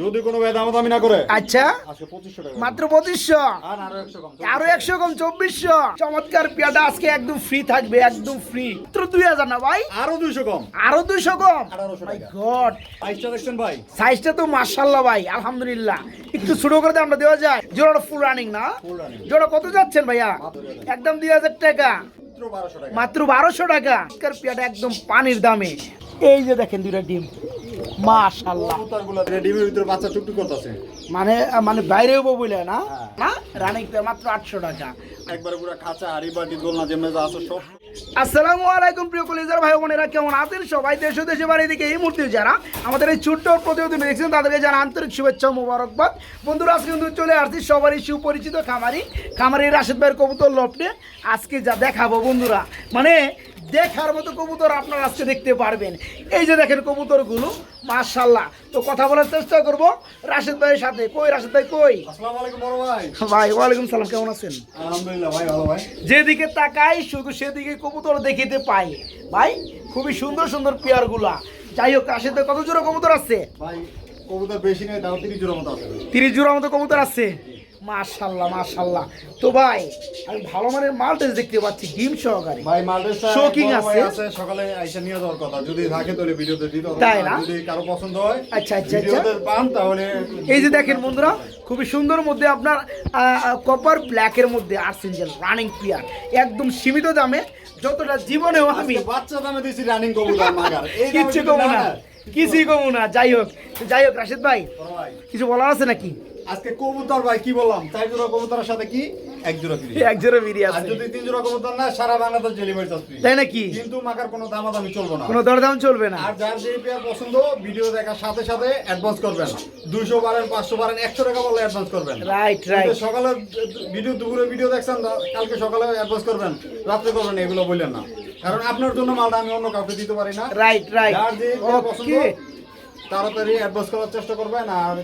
যদি কোনো ভাই না করে। আচ্ছা। মাত্র পঁচিশশো। আরও একশো কম চব্বিশশো। চমৎকার পেয়াটা আজকে একদম ফ্রি থাকবে একদম ফ্রি মাত্র দুই হাজার না ভাই? আরও দুইশো কম। আরও দুইশো কম। গড প্রাইসটা দেখছেন ভাই? সাইজটা তো মার্শাল্লাহ ভাই আলহামদুলিল্লাহ। একটু ছোট করে আমরা দেওয়া যায়। জোড়াটা ফুল রানিং না? জোড়া কত যাচ্ছেন ভাইয়া? একদম দুই হাজার টাকা। মাত্র বারোশো টাকা। মাত্র বারোশো টাকা। একদম পানির দামে। এই যে দেখেন দুইটা ডিম। মাশাল্লাহ কবুতরগুলো ডিমের ভিতরে বাচ্চা টুকটুক করতেছে মানে মানে বাইরে হব বলে না? হ্যাঁ। না? মাত্র আটশো টাকা। একবারে পুরো খাঁচা হাড়ি বাটি দোলনা যেমন যা আছে সব। আসসালামু আলাইকুম প্রিয় কলেজার ভাই বোনেরা কেমন আছেন? সবাই দেশ দেশে বাড়ি দিকে এই মুহূর্তে যারা আমাদের এই ছোট্ট প্রতিবেদন দেখছেন তাদেরকে জানা আন্তরিক শুভেচ্ছা ও মোবারকবাদ। বন্ধুরা আজকে কিন্তু চলে আসছি সবারই সুপরিচিত খামারি খামারি রাশেদ ভাইয়ের কবুতর লফটে। আজকে যা দেখাবো বন্ধুরা মানে দেখার মতো কবুতর আপনারা আজকে দেখতে পারবেন। এই যে দেখেন কবুতরগুলো মার্শাল্লাহ তো কথা বলার চেষ্টা করব। রাশেদ ভাইয়ের সাথে। কই রাশেদ ভাই কই? ভাই। ওয়ালাইকুম সালাম কেমন আছেন? ভাই ভাই। যেদিকে তাকাই শুধু সেদিকে কবুতর দেখিতে পাই। ভাই খুবই সুন্দর সুন্দর পেয়ারগুলা। যাই হোক আসে কত জোড়া কবুতর আছে? ভাই কবুতর বেশি নেই তাও তিরিশ জোড়ার মতো আছে তিরিশ জোড়ার মতো কবুতর আছে? মাশাল্লাহ মাশাল্লাহ। তো ভাই আমি ভালো মানের মালটেজ দেখতে পাচ্ছি ডিম সহকারে। ভাই বড় ভাই আছে। আছে সকালে আইসা নিয়ে যাওয়ার কথা। যদি থাকে তাহলে ভিডিওতে দিতে হবে। তাই না? যদি কারও পছন্দ হয় আচ্ছা, আচ্ছা, আচ্ছা। ভিডিওতে পান তাহলে এই যে দেখেন বন্ধুরা খুবই সুন্দর মধ্যে আপনার কপার ব্ল্যাকের মধ্যে আর্সেঞ্জেল রানিং পেয়ার একদম সীমিত দামে যতটা জীবনেও আমি বাচ্চা দামে দিছি রানিং কবুতর মাগার। এই কিচ্ছু যদি কমু না। কিছুই কমু না। যাই হোক যাই হোক রাশেদ ভাই ভাই। কিছু বলার আছে নাকি? আজকে কবুতর ভাই কি বললাম? চার জোড়া কবুতরের সাথে কি? এক জোড়া ফ্রি এক জোড়া আর আছে। যদি তিন জোড়া কবুতর না সারা বাংলাদেশ ডেলিভারি চার্জ ফ্রি তাই নাকি? কিন্তু মাকার কোনো দামাদামি চলবে না। কোনো দরদাম চলবে না। আর যার যে পেয়ার পছন্দ ভিডিও দেখার সাথে সাথে অ্যাডভান্স করবেন। দুইশো বারেন পাঁচশো বারেন একশো টাকা বলে অ্যাডভান্স করবেন। রাইট রাইট সকালে ভিডিও দুপুরে ভিডিও দেখছেন কালকে সকালে অ্যাডভান্স করবেন। রাত্রে করবেন এগুলো বললেন না। কারণ আপনার জন্য মালটা আমি অন্য কাউকে দিতে পারি না। রাইট রাইট যার যে পছন্দ তাড়াতাড়ি অ্যাডভান্স করার চেষ্টা করবেন। আর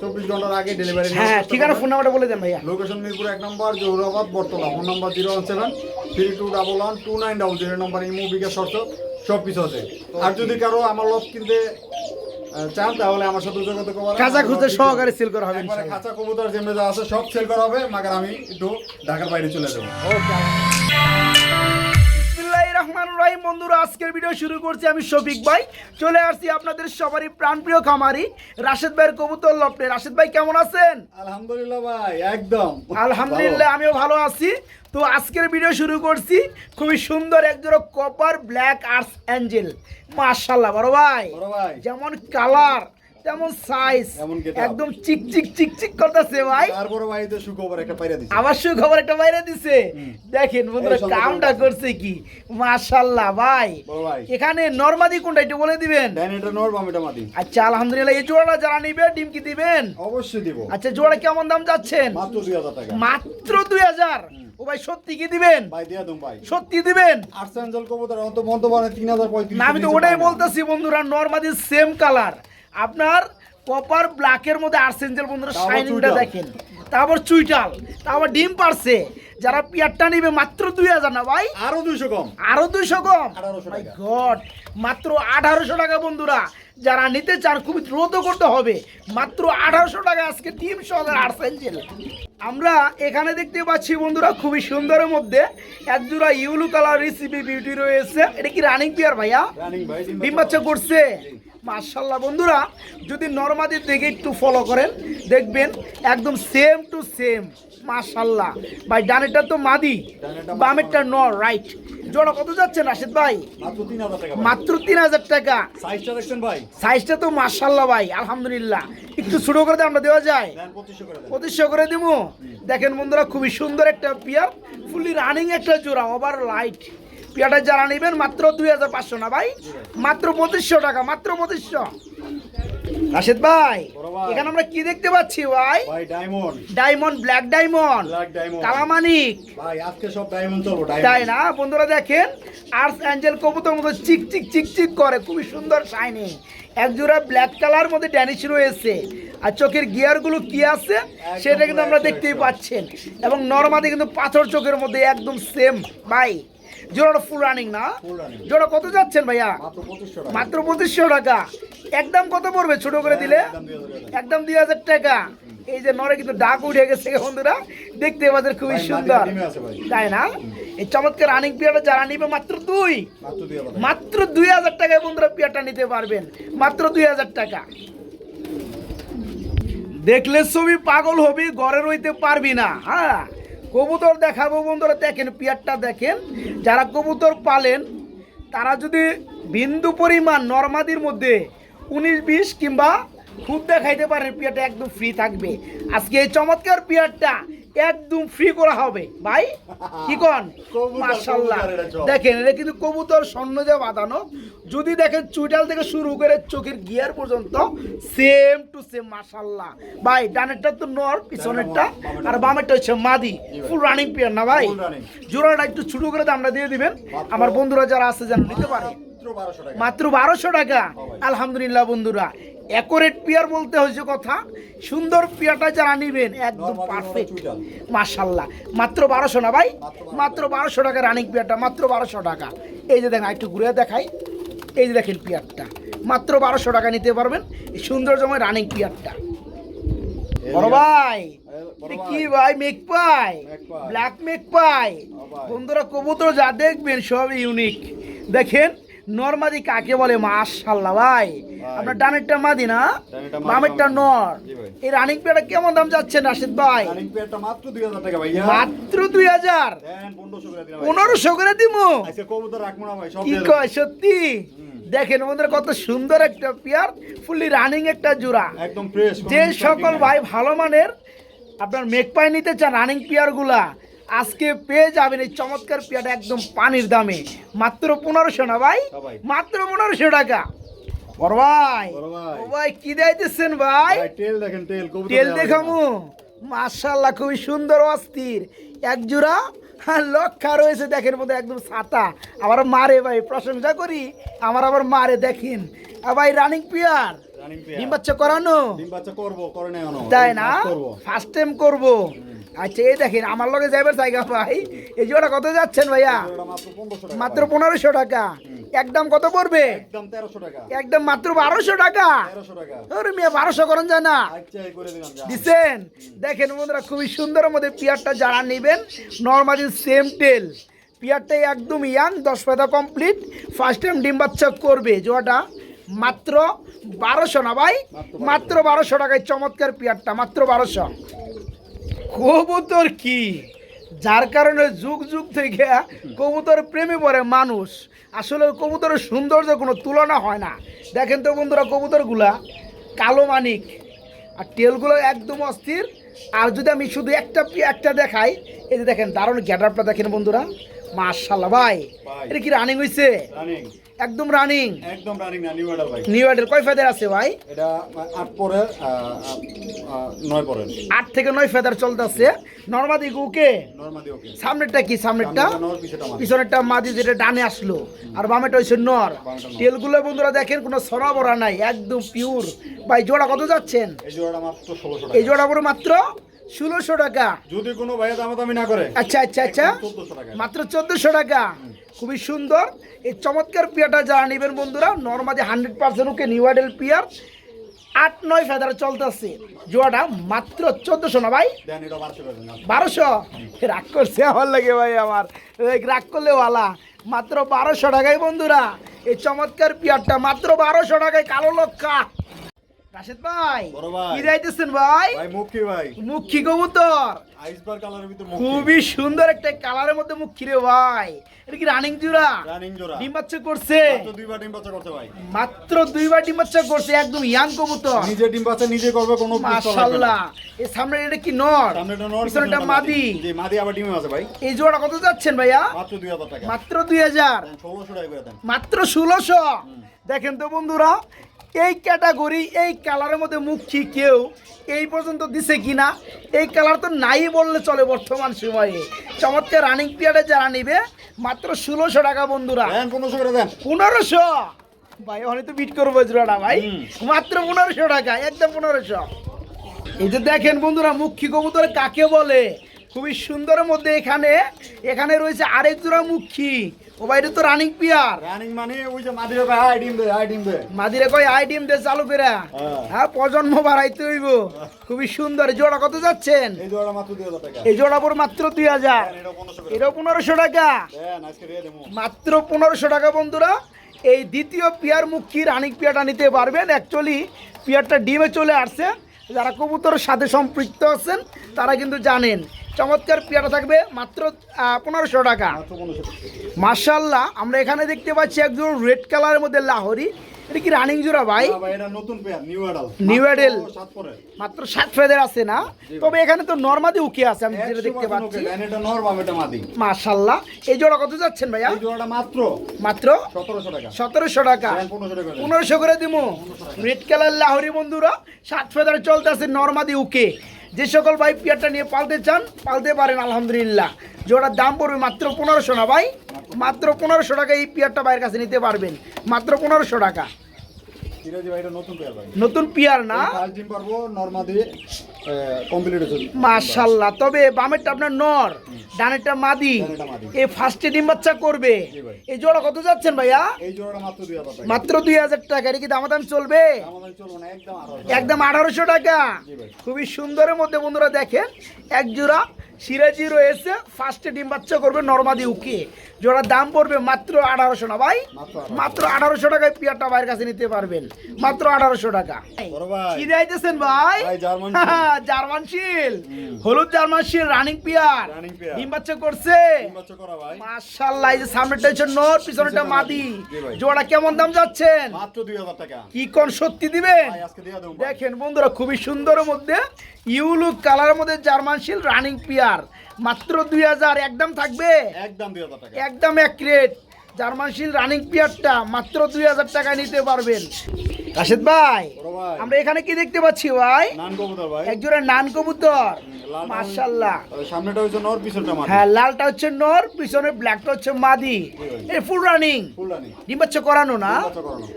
চব্বিশ ঘণ্টার আগে ডেলিভারি হ্যাঁ ঠিকানা ফোন নাম্বারটা বলে দেন ভাইয়া। লোকেশন মিরপুর এক নম্বর জৌরাবাদ বর্তলা ফোন নম্বর zero one seven three two double one two nine double zero. নম্বর এই মুভিকে শর্ট সব কিছু আছে। আর যদি কারও আমার লস কিনতে চান তাহলে আমার সাথে যোগাযোগ করবেন কাঁচা খুঁজতে সহকারে সেল করা হবে। খাঁচা কবুতর যেমনি যা আছে সব সেল করা হবে মাগার আমি একটু ঢাকার বাইরে চলে যাব। বিসমিল্লাহির রহমানির রহিম বন্ধুরা আজকের ভিডিও শুরু করছি আমি শফিক ভাই। চলে আসছি আপনাদের সবারই প্রাণপ্রিয় খামারি রাশেদ ভাইয়ের কবুতর লপটে। রাশেদ ভাই কেমন আছেন? আলহামদুলিল্লাহ ভাই একদম। আলহামদুলিল্লাহ আমিও ভালো আছি। তো আজকের ভিডিও শুরু করছি খুবই সুন্দর একজোড়া কপার ব্ল্যাক আর্টস অ্যাঞ্জেল ভাই। বড় ভাই। যেমন কালার তেমন সাইজ একদম চিক চিক চিক চিক করতেছে ভাই। তারপরে ভাইতে সুখবর একটা পাইরা দিচ্ছি আবাসিক খবর একটা বাইরে দিছে। দেখেন বন্ধুরা কামটা করছে কি? মাশাল্লাহ ভাই। এখানে নরমাদি কোনটা একটু বলে দিবেন? ডাইন এটা নর বামিটা মাটি আচ্ছা আলহামদুলিল্লাহ এই জোড়াটা যারা নিবে ডিম কি দিবেন? অবশ্যই দিব। আচ্ছা জোড়া কেমন দাম যাচ্ছেন মাত্র দুই হাজার টাকা। মাত্র দুই হাজার? ও ভাই সত্যি কি দিবেন? ভাই দিয়া দুম ভাই। সত্যি দিবেন? আর্সেঞ্জেল কবুতর অত মন্ত মানে তিন হাজার পঁয়ত্রিশ না আমি তো ওটাই বলতেছি বন্ধুরা নর্মাদি সেম কালার আপনার কপার ব্ল্যাকের মধ্যে আর্সেঞ্জেল বন্ধুরা শাইনিংটা। দেখেন। তারপর চুইটাল। তারপর ডিম পারছে। যারা পিয়ারটা নিবে মাত্র দুই হাজার না ভাই? আরও দুইশো কম। আরও দুইশো কম? 1800 মাই টাকা। গড মাত্র আঠারোশো টাকা বন্ধুরা। যারা নিতে চান খুবই দ্রুত করতে হবে। মাত্র আঠারোশো টাকা আজকে টিম সহকারে আর্সেঞ্জেল আমরা এখানে দেখতে পাচ্ছি বন্ধুরা খুবই সুন্দরের মধ্যে এক জোড়া ইউলু কালার রিসিপি বিউটি রয়েছে। এটা কি রানিং পিয়ার ভাইয়া? ডিম বাচ্চা। করছে। মার্শাল্লাহ বন্ধুরা যদি নর্মাদের দিকে একটু ফলো করেন দেখবেন একদম সেম টু সেম মার্শাল্লাহ ভাই ডানেরটা তো মাদি বামেরটা ন রাইট জোড়া কত যাচ্ছে রাশেদ ভাই? মাত্র তিন হাজার টাকা সাইজটা তো মার্শাল্লাহ ভাই আলহামদুলিল্লাহ। একটু ছোট করে আমরা দেওয়া যায়? পঁচিশশো প্রতিষ্ঠা করে দিব দেখেন বন্ধুরা খুবই সুন্দর একটা পিয়ার ফুলি রানিং একটা জোড়া ওভার লাইট পিয়াটা যারা নেবেন মাত্র দুই হাজার পাঁচশো না ভাই? মাত্র পঁচিশশো টাকা মাত্র পঁচিশশো। রাশেদ ভাই এখানে আমরা কি দেখতে পাচ্ছি ভাই? Diamond diamond black diamond black diamond Kalamanik. ভাই আজকে সব ডায়মন্ড চলবো তাই না? বন্ধুরা দেখেন আর্টস অ্যাঞ্জেল কবুতর মতো চিক চিক চিক চিক করে খুবই সুন্দর শাইনিং এক জোড়া ব্ল্যাক কালার মধ্যে ড্যানিশ রয়েছে। আর চোখের গিয়ারগুলো কি আছে? সেটা কিন্তু আমরা দেখতেই। পাচ্ছেন। এবং নর্মাদি কিন্তু পাথর চোখের মধ্যে একদম সেম ভাই জোড়াটা ফুল রানিং না? জোড়া কত যাচ্ছেন ভাইয়া? মাত্র পঁচিশশো টাকা। একদম কত পড়বে ছোট করে দিলে? একদম দুই হাজার টাকা। একদম দুই হাজার টাকা। এই যে নরে কিন্তু ডাক উঠে গেছে বন্ধুরা। দেখতে পাচ্ছেন খুবই সুন্দর। তাই না? এই চমৎকার রানিং পিয়ারটা যারা নিবে মাত্র দুই। মাত্র দুই হাজার টাকায় বন্ধুরা পিয়ারটা নিতে পারবেন। মাত্র দুই হাজার টাকা। দেখলে ছবি পাগল হবি ঘরে রইতে পারবি না। হ্যাঁ? কবুতর দেখাবো বন্ধুরা, দেখেন, পিয়ারটা দেখেন। যারা কবুতর পালেন, তারা যদি বিন্দু পরিমাণ নর্মাদির মধ্যে উনিশ, বিশ কিংবা খুব দেখাইতে পারেন, পিয়ারটা একদম ফ্রি থাকবে। আজকে এই চমৎকার পিয়ারটা একদম ফ্রি করা হবে। ভাই কি কন? সব। দেখেন এটা কিন্তু কবুতর স্বর্ণ যে বাঁধানো। যদি দেখেন চুইটাল থেকে শুরু করে চোখের গিয়ার পর্যন্ত সেম টু সেম মাশাল্লাহ ভাই ডানেরটা তো নর পিছনেরটা। আর বামেরটা হচ্ছে মাদি। ফুল রানিং পিয়ার না ভাই? জোড়াটা একটু ছোট করে দামটা দিয়ে দিবেন। আমার বন্ধুরা যারা আছে যেন নিতে পারে। মাত্র বারোশো টাকা। ভাই। আলহামদুলিল্লাহ বন্ধুরা। অ্যাকোরেট পিয়ার বলতে হয়েছে কথা। সুন্দর পিয়ারটা যারা নিবেন একদম পারফেক্ট। মাশাল্লাহ। মাত্র বারোশো না ভাই? মাত্র বারোশো। টাকা রানিং পিয়ারটা মাত্র বারোশো টাকা। এই যে দেখেন একটু ঘুরে দেখাই। এই যে দেখেন পিয়ারটা মাত্র বারোশো টাকা নিতে পারবেন সৌন্দর্যময় রানিং পিয়ারটা বড় ভাই। কি ভাই। Magpie black magpie বন্ধুরা কবুতর যা দেখবেন সব ইউনিক দেখেন নরমাদি কাকে বলে? মাশাল্লাহ ভাই। আপনার ডানেরটা মাদি না ডানেরটা মাদি, বামেরটা নর। এই রানিং পেয়ারটা কেমন দাম যাচ্ছে রাশিদ ভাই? রানিং পেয়ারটা মাত্র দুই হাজার টাকা ভাইয়া। মাত্র দুই হাজার। দেন পনেরোশো করে ভাই। আজকে কবুতর রাখব না ভাই সব কি কয় সত্যি? দেখেন বন্ধুরা কত সুন্দর একটা পেয়ার ফুললি রানিং একটা জোড়া। একদম ফ্রেশ যে সকল ভাই ভালো মানের আপনার মেক পাই নিতে চান রানিং পেয়ারগুলা আজকে পেয়ে যাবেন এই চমৎকার পেয়ারটা একদম পানির দামে। মাত্র পনেরোশো না ভাই। মাত্র পনেরোশো টাকা। বড় ভাই। ও ভাই কি দিতেছেন ভাই? ভাই দেখেন টেল তেল দেখামু খুবই সুন্দর অস্থির। এক জোড়া হ্যাঁ, লক্ষা রয়েছে দেখেন মধ্যে একদম ছাতা। আবার মারে ভাই প্রশংসা করি আমার আবার মারে দেখেন। ভাই রানিং পেয়ার ডিম বাচ্চা করানো? ডিম বাচ্চা করব। তাই না? ফার্স্ট টাইম করব। আচ্ছা এই দেখেন আমার লগে যাইবার জায়গা ভাই। এই জোড়া কত যাচ্ছেন ভাইয়া? মাত্র পনেরোশো টাকা একদম কত পড়বে? একদম তেরোশো টাকা। একদম মাত্র বারোশো টাকা? তেরোশো টাকা। ওরে মিয়া বারোশো করেন যায় না। আচ্ছা এই করে দিলাম যা। দিছেন? দেখেন বন্ধুরা খুবই সুন্দর মধ্যে পিয়ারটা যারা নেবেন নর্মালি সেম টেল পিয়ারটাই একদম ইয়াং দশ পাতা কমপ্লিট ফার্স্ট টাইম ডিম বাচ্চা করবে জোয়াটা মাত্র বারোশো না ভাই? মাত্র বারোশো। টাকায় চমৎকার পিয়ারটা মাত্র বারোশো। কবুতর কি? যার কারণে যুগ যুগ থেকে কবুতর প্রেমে পড়ে মানুষ। আসলে ওই কবুতরের সৌন্দর্য কোনো তুলনা হয় না। দেখেন তো বন্ধুরা কবুতরগুলা কালো মানিক। আর টেলগুলো একদম অস্থির। আর যদি আমি শুধু একটা একটা দেখাই এই যে দেখেন দারুণ গ্যাডারটা দেখেন বন্ধুরা। মার্শাল্লাহ ভাই ভাই। এটা কি রানিং হয়েছে রানিং একদম রানিং একদম রানিং না নিউ অর্ডার ভাই নিউ ইয়ার্ডের কয় ফেদার আছে ভাই? এটা আট পরে নয় পরে। আট থেকে নয় ফেদার চলতেছে। নর্মাদি গুকে নর্মাদি ওকে সামনেরটা কি সামনেরটা? পিছনেরটা মাদি যেটা ডানে আসলো। আর বামেটা হচ্ছে নর। তেলগুলো বন্ধুরা দেখেন কোনো সরা বড়া নাই একদম পিওর ভাই জোড়া কত যাচ্ছেন? এই জোড়াটা মাত্র ষোলোশো এই টাকা জোড়া পড়ে মাত্র ষোলোশো টাকা। যদি কোনো ভাইয়া দামাদামি না করে আচ্ছা আচ্ছা আচ্ছা। মাত্র চোদ্দশো টাকা। খুবই সুন্দর। এই চমৎকার পিয়াটা যারা নেবেন বন্ধুরা normally hundred percent okay new ideal pair আট নয় ফেদার চলতেছে। জোয়াটা মাত্র চোদ্দশো না ভাই? বারোশো বারোশো? রাগ করছে আমার লাগে ভাই আমার। রাগ করলে ওয়ালা। মাত্র বারোশো টাকায় বন্ধুরা এই চমৎকার পিয়ারটা মাত্র বারোশো টাকায় কালো লক্ষা। রাশেদ ভাই। কি যাইতেছেন ভাই? ভাই মুখী ভাই। মুখী কবুতর। আইসবার কালারের ভিতর খুবই সুন্দর একটা কালারের মধ্যে মুখী রে ভাই। এটা কি রানিং জোড়া? রানিং জোড়া। ডিম বাচ্চা করছে। মাত্র দুইবার ডিম বাচ্চা করতে ভাই। মাত্র দুইবার ডিম বাচ্চা করছে একদম ইয়াং কবুতর। নিজে ডিম বাচ্চা নিজে করবে কোনো মাশাআল্লাহ। এই সামনে এটা কি নর? সামনেটা নর পিছনেটা মাদি। জি মাদি আবার ডিমে আছে ভাই। এই জোড়া কত যাচ্ছেন ভাইয়া? মাত্র দুই হাজার টাকা। মাত্র দুই হাজার। দেন ষোলোশো টাকা করে দেন। মাত্র ষোলোশো। দেখেন তো বন্ধুরা এই ক্যাটাগরি এই কালারের মধ্যে মুখী কেউ এই পর্যন্ত দিছে কিনা? এই কালার তো নাই বললে চলে বর্তমান সময়ে। চমৎকার রানিং পিরিয়ডে যারা নিবে মাত্র ষোলোশো টাকা বন্ধুরা। পনেরোশো ভাই অনেক তো বিট করব জোড়াটা ভাই। মাত্র পনেরোশো টাকা একদম পনেরোশো। এই যে দেখেন বন্ধুরা মুখী কবুতর কাকে বলে? খুবই সুন্দরের মধ্যে এখানে এখানে রয়েছে আরেক জোড়া মুখী ও বাইরে তো রানিং পিয়ার রানিং মানে ওই যে মাদিরে ভাই আই ডিম দে আই ডিম দে। মাদিরে কই আইডিএম দিয়ে চালু করে। হ্যাঁ। হ্যাঁ প্রজন্ম বাড়াইতে হইব। খুবই সুন্দর। জোড়া কত যাচ্ছেন? এই জোড়া মাত্র দুই হাজার টাকা। এই জোড়া পর মাত্র দুই হাজার। দেন, এটা পনেরোশো করে এটাও পনেরোশো টাকা। দেন আজকে রেয়ে দেবো। মাত্র পনেরোশো টাকা বন্ধুরা। এই দ্বিতীয় পিয়ার মুখী রানিক পিয়াটা নিতে পারবেন। অ্যাকচুয়ালি পিয়ারটা ডিমে চলে আসছে। যারা কবুতরের সাথে সম্পৃক্ত আছেন তারা কিন্তু জানেন চমৎকার পেয়ারা থাকবে মাত্র পনেরোশো টাকা। মাত্র পনেরোশো টাকা। মার্শাল্লাহ আমরা এখানে দেখতে পাচ্ছি একজন রেড কালারের মধ্যে লাহরি। এটা কি রানিং জোড়া ভাই? এটা নতুন pair new adult New adult। সাত মাত্র ষাট ফেদের আছে না? তবে এখানে তো নর্মাদি উকে আছে আমি যেটা দেখতে পাচ্ছি। এটা এটা মাদি। এই জোড়া কত যাচ্ছেন ভাইয়া? এই জোড়াটা মাত্র মাত্র সতেরোশো টাকা। সতেরোশো টাকা। দেন, পনেরোশো টাকা করে। দিব রেড কালার লাহরি বন্ধুরা সাত ফেদার চলতেছে নর্মাদি উকে। যে সকল ভাই পিয়ারটা নিয়ে পালতে চান পালতে পারেন আলহামদুলিল্লাহ। জোড়ার দাম পড়বে মাত্র পনেরোশো না ভাই? মাত্র পনেরোশো টাকা এই পিয়ারটা বাইরের কাছে নিতে পারবেন। মাত্র পনেরোশো টাকা। সিরাজি ভাই এটা নতুন পেয়ার নতুন পিয়ার না? মাশাল্লাহ। তবে বামেরটা আপনার নর ডানেরটা মাদি। এই ফার্স্টে ডিম বাচ্চা করবে। এই জোড়া কত যাচ্ছেন ভাইয়া? মাত্র দুই হাজার টাকা। এটা কি দামাদাম চলবে? একদম আঠারোশো টাকা। খুবই সুন্দরের মধ্যে বন্ধুরা দেখেন এক জোড়া সিরাজি রয়েছে। ফার্স্টে ডিম বাচ্চা করবে নর্মাদি উকে। জোড়ার দাম পড়বে মাত্র আঠারোশো না ভাই? মাত্র আঠারোশো। টাকায় পিয়ারটা ভাইয়ের কাছে নিতে পারবেন। মাত্র আঠারোশো টাকা। ভাই। কি দিতেছেন ভাই? ভাই, জার্মান শিল হলুদ জার্মান শিল রানিং পিয়ার ডিম বাচ্চা করছে। মাশাআল্লাহ এই যে সামনেটা হচ্ছে নর পিছনেটা মাদি। জোড়া কেমন দাম যাচ্ছেন? মাত্র দুই হাজার টাকা। কি কোন সত্যি দেবো। দেখেন বন্ধুরা খুবই সুন্দরের মধ্যে ইউলুক কালারের মধ্যে জার্মান শিল রানিং পিয়ার। মাত্র দুই হাজার একদম থাকবে? একদম দুই হাজার টাকা। একদম এক জার্মান শিল রানিং পিয়ারটা মাত্র দুই হাজার টাকা নিতে পারবেন। রাশেদ ভাই আমরা এখানে কি দেখতে পাচ্ছি ভাই? একজোড়া নান কবুতর। লাল মাশাল্লাহ সামনেটা হচ্ছে নর পিছনটা মাদি। হ্যাঁ লালটা হচ্ছে নর পিছনে ব্ল্যাকটা হচ্ছে মাদি। এই ফুল রানিং করানো না।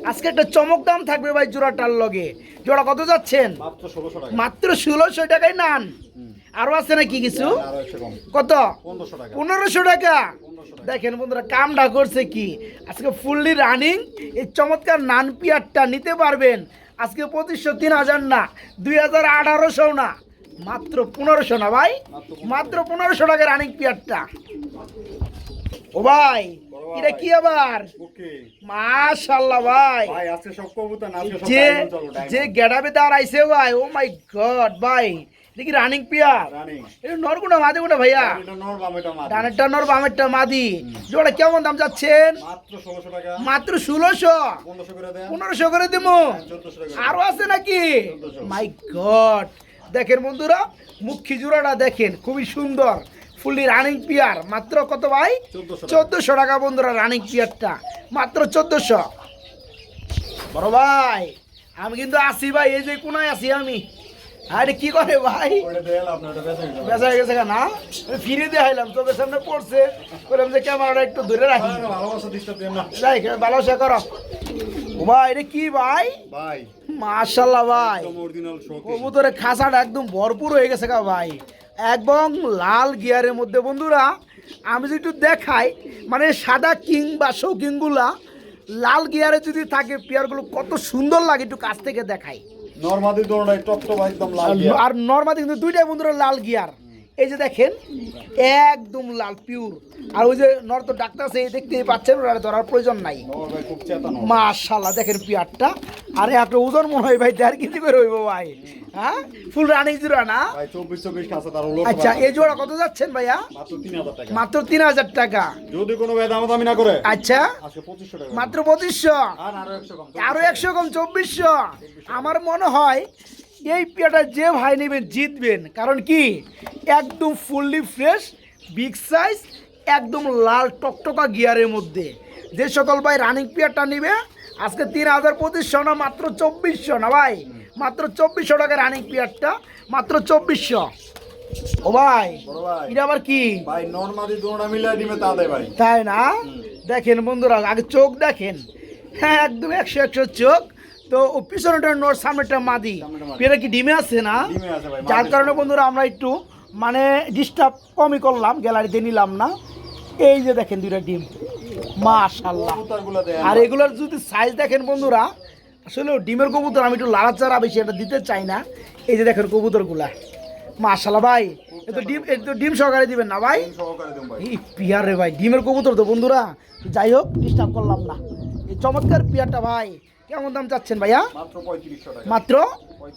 আজকে একটা চমক দাম থাকবে ভাই জোড়াটার লগে। জোড়া কত যাচ্ছেন? মাত্র ষোলোশো টাকায় নান। আরও আছে নাকি কিছু? কম। কত? পনেরোশো টাকা। দেখেন বন্ধুরা কামটা করছে কি? আজকে ফুললি রানিং এই চমৎকার নান পিয়ারটা নিতে পারবেন। আজকে পঁচিশশো তিন হাজার না দুই হাজার আঠারোশো না মাত্র পনেরোশো না ভাই? মাত্র পনেরোশো টাকা রানিং পিয়ারটা ও ভাই এটা কি আবার? মাশাল্লাহ ভাই। যে যে। গেটাবে দাঁড়াইছে ভাই ও মাই গড ভাই। দেখি রানিং পিয়ার এটা নরগুনা মাদি গুনা ভাইয়া। নর ডানেরটা নর বামেরটা মাদি। জোড়া কেমন দাম যাচ্ছেন মাত্র ষোলোশো পনেরোশো করে দেবো আরও আছে নাকি? মাই গড দেখেন বন্ধুরা মুখী জোড়াটা দেখেন খুবই সুন্দর। ফুললি রানিং পিয়ার মাত্র কত ভাই? 1400 টাকা। চোদ্দশো টাকা বন্ধুরা রানিং পিয়ারটা মাত্র চোদ্দশো। বড় ভাই আমি কিন্তু আসি ভাই এই যে কোনায় আছি আমি। আরে কি করে ভাই? বেঁচে হয়ে গেছে না? ফিরে দিয়ে হাইলাম চোখের সামনে পড়ছে। বললাম যে ক্যামেরাটা একটু ধরে রাখি। যাই ভালোবাসা করো। ভাই এটা কি ভাই? ভাই। মাশাল্লাহ ভাই। খাঁচাটা একদম ভরপুর হয়ে গেছে গা ভাই। একদম লাল গিয়ারের মধ্যে। বন্ধুরা আমি যদি একটু দেখাই মানে সাদা কিং বা শৌকিংগুলা লাল গিয়ারে যদি থাকে পেয়ারগুলো কত সুন্দর লাগে একটু কাছ থেকে দেখাই। নরমাদি দোড়াই টপ টপ একদম লাল আর নর্মাদি কিন্তু দুইটাই বন্ধুরা লাল গিয়ার। এই যে দেখেন একদম লাল পিওর আর ওই যে নর তো ডাক্তার এই দেখতেই পাচ্ছেন ওরা ধরার প্রয়োজন নাই। মাশাল্লাহ দেখেন পিয়ারটা। আরে একটা ওজন মনে হয় ভাই দেড় কেজি করে হইব ভাই। হ্যাঁ? ফুল রানিং জিরো না? আচ্ছা এই জোড়া কত যাচ্ছেন ভাইয়া? মাত্র তিন হাজার টাকা। যদি কোনো ভাই দাম দামি না করে আচ্ছা। মাত্র পঁচিশশো। আর আরও একশো কম আরও একশো কম চব্বিশশো। আমার মনে হয় এই পেয়াটা যে ভাই নেবেন জিতবেন। কারণ কি? একদম ফুললি ফ্রেশ বিগ সাইজ একদম লাল টকটকা গিয়ারের মধ্যে। যে সকল ভাই রানিং পেয়ারটা নিবে আজকে তিন হাজার পঁচিশশো না মাত্র চব্বিশশো না ভাই? মাত্র চব্বিশশো টাকা রানিং পেয়ারটা মাত্র চব্বিশশো ও ভাই এটা আবার কি? ভাই দোড়া মিলাই দিবে তা ভাই। তাই না? দেখেন বন্ধুরা আগে চোখ দেখেন। হ্যাঁ একদম একশো একশো চোখ। তো ও পিছনেটা নোর সামনেটা মাদি। পেয়ারা কি ডিমে আছে না? যার কারণে বন্ধুরা আমরা একটু মানে ডিস্টার্ব কমই করলাম গ্যালারিতে নিলাম না। এই যে দেখেন দুইটা ডিম। মাশাল্লাহ আর এগুলোর যদি সাইজ দেখেন বন্ধুরা আসলে ডিমের কবুতর আমি একটু লাড়াচাড়া বেশি এটা দিতে চাই না। এই যে দেখেন কবুতরগুলা। মাশাল্লাহ ভাই এ তো ডিম এ তো ডিম সহকারে দিবেন না ভাই? পিয়ার রে ভাই ডিমের কবুতর তো বন্ধুরা। যাই হোক ডিস্টার্ব করলাম না। এই চমৎকার পিয়ারটা ভাই কেমন দাম চাচ্ছেন ভাইয়া? মাত্র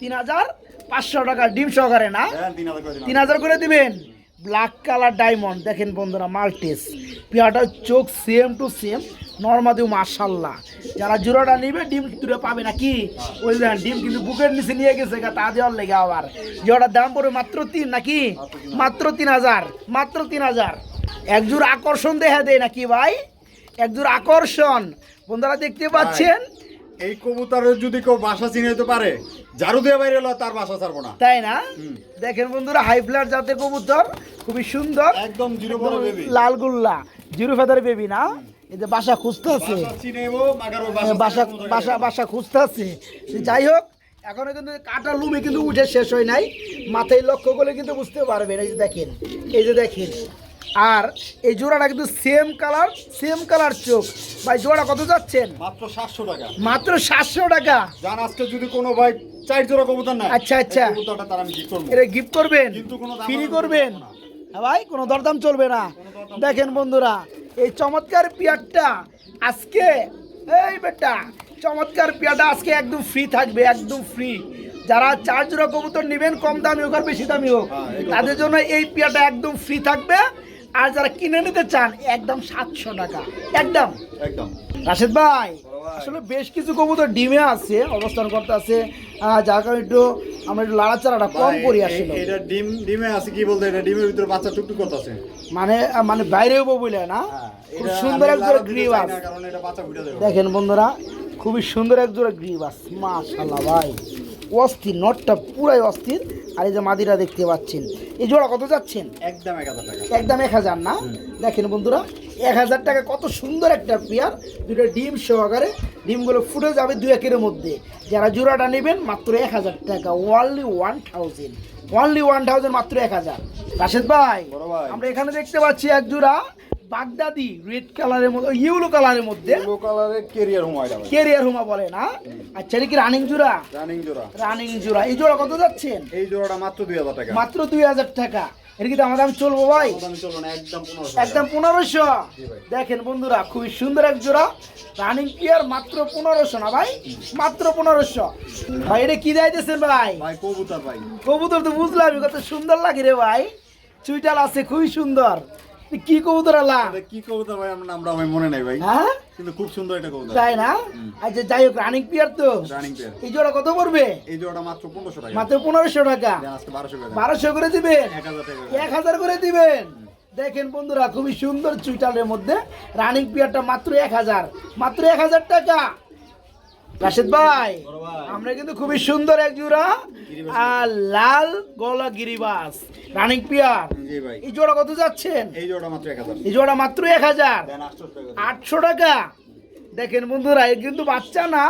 তিন হাজার পাঁচশো টাকা ডিম সহকারে না? দিন তিন হাজার করে দিবেন? ব্ল্যাক কালার ডায়মন্ড দেখেন বন্ধুরা মাল্টিস। পেয়ারটার চোখ সেম টু সেম নর্মাদিও মার্শাল্লাহ যারা জোড়াটা নিবে ডিম তুলে পাবে নাকি? ওই দেখেন ডিম কিন্তু বুকের নিচে নিয়ে গেছে তা দেওয়ার লেগে আবার। জোড়ার দাম পড়বে মাত্র তিন নাকি? মাত্র তিন হাজার মাত্র তিন হাজার। একজোর আকর্ষণ দেখা দেয় নাকি ভাই? একজোর আকর্ষণ। বন্ধুরা দেখতে পাচ্ছেন? এই কবুতরের যদি কেউ বাসা চিনে যেতে পারে ঝাড়ু দিয়ে বাইরে এলো তার বাসা ছাড়বো না। তাই না? দেখেন বন্ধুরা হাই ফ্লার জাতের কবুতর খুবই সুন্দর। একদম জিরো বড় বেবি লাল গুল্লা জিরো ফেদার বেবি না? এই যে বাসা খুঁজতে আছে বাসা বাসা বাসা বাসা খুঁজতে আছে যাই হোক এখনও কিন্তু কাটা লুমে কিন্তু উঠে শেষ হয় নাই। মাথায় লক্ষ্য করলে কিন্তু বুঝতে পারবেন এই যে দেখেন এই যে দেখেন। আর এই জোড়াটা কিন্তু সেম কালার সেম কালার চোখ। ভাই জোড়া কত যাচ্ছেন? মাত্র সাতশো টাকা। মাত্র সাতশো টাকা? জান আজকে যদি কোনো ভাই চার জোড়া কবুতর না আচ্ছা, আচ্ছা। আমি কি করব। এটা গিফট করবেন? ফ্রি করবেন? হ্যাঁ ভাই কোনো দরদাম চলবে না। দেখেন বন্ধুরা এই চমৎকার পিয়ারটা আজকে এই বেটা চমৎকার পিয়ারটা আজকে একদম ফ্রি থাকবে একদম ফ্রি যারা চার জোড়া কবুতর নেবেন কম দামি হোক আর বেশি দামি হোক হ্যাঁ, তাদের জন্য এই পিয়ারটা একদম ফ্রি থাকবে। আর যারা কিনে নিতে চান একদম সাতশো টাকা। একদম। একদম। রাশেদ ভাই আসলে বেশ কিছু কবুতর ডিমে আছে অবস্থান করতে আছে যার কারণে একটু আমরা একটু লাড়াচাড়াটা কম করি আসলে। এটা ডিম ডিমে আছে কি বলতে এটা ডিমের ভিতরে বাচ্চা টুকটুক করতেছে। মানে মানে বাইরে বাইরেও বলে না? খুব সুন্দর এক জোড়া গ্রিবাস কারণ এটা বাচ্চা ফুটে যাবে দেখেন বন্ধুরা খুবই সুন্দর এক জোড়া গ্রিবাস মাশাল্লাহ ভাই অস্থির নটটা পুরাই অস্থির। আর এই যে মাদিরা দেখতে পাচ্ছেন এই জোড়া কত যাচ্ছেন? একদম এক হাজার টাকা। একদম এক হাজার না? দেখেন বন্ধুরা এক হাজার টাকা কত সুন্দর একটা পেয়ার দুটো ডিম সহকারে। ডিমগুলো ফুটে যাবে দু একের মধ্যে। যারা জোড়াটা নেবেন মাত্র এক হাজার টাকা only one thousand only one thousand মাত্র এক হাজার। রাশেদ ভাই বড় ভাই। আমরা এখানে দেখতে পাচ্ছি এক জোড়া বাগদাদি রেড কালারের মধ্যে ইউলো কালারের মধ্যে ব্লু কালারের কেরিয়ার হুমায়রা ভাই কেরিয়ার হুমা বলে না? আচ্ছা এটা কি রানিং জোড়া? রানিং জোড়া। রানিং জোড়া। এই জোড়া কত যাচ্ছেন? এই জোড়াটা মাত্র দুই হাজার টাকা। মাত্র দুই হাজার টাকা। এর কি দাম দাম চলবো ভাই? একদম পনেরোশো। একদম পনেরোশো। দেখেন বন্ধুরা খুবই সুন্দর এক জোড়া। রানিং প্লেয়ার মাত্র পনেরোশো না ভাই? মাত্র পনেরোশো। ভাই এটা কি যাইতেছেন ভাই? ভাই কবুতর ভাই। কবুতর তো বুঝলাম কত সুন্দর লাগে রে ভাই। চুইটাল আছে খুবই সুন্দর। কি কবুতর আলা? কি কবুতর ভাই? আমার নামটা আমার মনে নাই ভাই। হ্যাঁ? কিন্তু খুব সুন্দর একটা কবুতর। তাই না? আচ্ছা যাই হোক রানিং প্লেয়ার তো। রানিং পেয়ার এই জোড়া কত পড়বে? এই জোড়াটা মাত্র পনেরোশো টাকা। মাত্র পনেরোশো টাকা। আজকে দেন। বারোশো করে দিবেন? এক হাজার টাকা এক হাজার করে দিবেন? দেখেন বন্ধুরা খুবই সুন্দর চুইটালের মধ্যে রানিং পিয়ারটা মাত্র এক হাজার। মাত্র এক হাজার টাকা। রাশেদ ভাই আমরা কিন্তু খুবই সুন্দর এক জোড়া আর লাল গলা গিরিবাস রানিং পিয়ার। জি এই জোড়া কত যাচ্ছেন? এই জোড়া মাত্র এক হাজার। এই জোড়া মাত্র এক হাজার। আটশো টাকা দেন। আটশো টাকা? দেখেন বন্ধুরা এই কিন্তু বাচ্চা না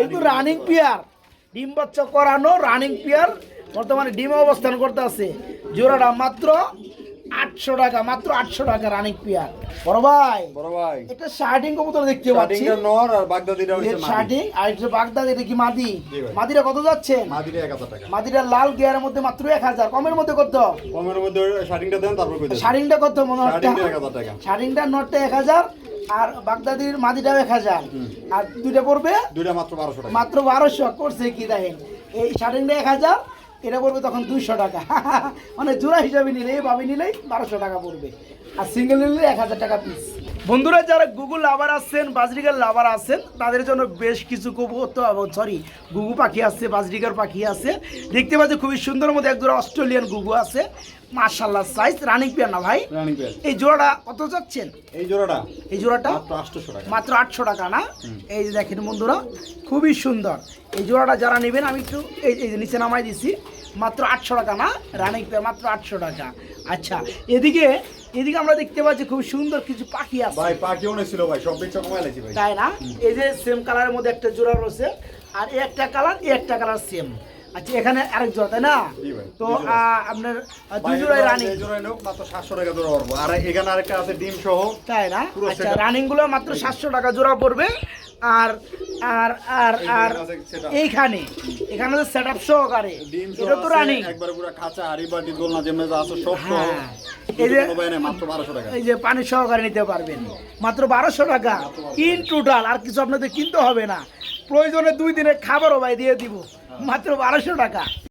এই তো রানিং পিয়ার। ডিম বাচ্চা করানো রানিং পিয়ার। বর্তমানে ডিম অবস্থান করতে আছে। জোড়াটা মাত্র আটশো টাকা মাত্র আটশো টাকা রানিং পিয়ার। বড় ভাই বড় ভাই। একটা শার্টিং কবুতর দেখতে পাচ্ছি। নর আর বাগদাদিটা হচ্ছে শার্টিং আর বাগদাদ এটা কি মাদি? মাদিরা কত মাদিটা হাজার টাকা। মাদিরা লাল গিয়ারের মধ্যে মাত্র এক হাজার। কমের মধ্যে কত? কমের মধ্যে স্টার্টিংটা দেন তারপর কই দেন কত? মনে হচ্ছে টাকা। নটটা হাজার আর বাগদাদির মাদিটাও এক হাজার। আর দুইটা পড়বে? দুইটা মাত্র বারোশো মাত্র বারোশো। করছে কি দেখেন? এই শাড়িংটা এক হাজার এটা পড়বে তখন দুইশো টাকা। মানে জোড়া হিসাবে নিলে এইভাবে নিলেই বারোশো টাকা পড়বে। আর সিঙ্গেল নিলে এক হাজার টাকা পিস বন্ধুরা, যারা গুগল লাভার আসছেন বাজরিকার লাভার আছেন, তাদের জন্য বেশ কিছু সরি গুগু পাখি আসছে বাজরিকার পাখি আছে। দেখতে পাচ্ছি, খুবই সুন্দর মধ্যে এক জোড়া অস্ট্রেলিয়ান গুগু আছে। মার্শাল্লাহ সাইজ রানিং পেয়ার না ভাই? রানিং পেয়ার এই জোড়াটা কত যাচ্ছেন? এই জোড়াটা? এই জোড়াটা? মাত্র আটশোশো টাকা। মাত্র আটশো টাকা না? এই যে দেখেন বন্ধুরা খুবই সুন্দর। এই জোড়াটা যারা নেবেন আমি একটু এই এই যে নিচে নামাই দিছি। মাত্র আটশো টাকা না? রানিং পেয়ার মাত্র আটশো টাকা। আচ্ছা এদিকে এদিকে আমরা দেখতে পাচ্ছি খুব সুন্দর কিছু পাখি আছে। ভাই পাখি অনেক ছিল ভাই সব বেচা কমাই লাগছি ভাই। তাই না? এই যে সেম কালারের মধ্যে একটা জোড়া রয়েছে আর এই একটা কালার এই একটা কালার সেম আচ্ছা এখানে আরেক জোড়া তাই না? তো আপনার দুই জোড়াই রানিং নোক মাত্র সাতশো টাকা জোড়া পড়ব আর এখানে আরেকটা আছে ডিম সহ। তাই না? আচ্ছা রানিংগুলো মাত্র সাতশো টাকা জোড়া পড়বে। আর আর আর আর। এইখানে এখানে যে সেট আপ সহকারে এটা তো রানিং একবারে পুরো খাঁচা হাড়ি বাটি দোলনা যেমন আছে সব সহ। হ্যাঁ। এই যে- এই যে পানি সহকারে নিতে পারবেন। মাত্র বারোশো টাকা। ইন টোটাল আর কিছু আপনাদের কিনতে হবে না। প্রয়োজনে দুই দিনের খাবারও ভাই দিয়ে দিব। মাত্র বারোশো টাকা।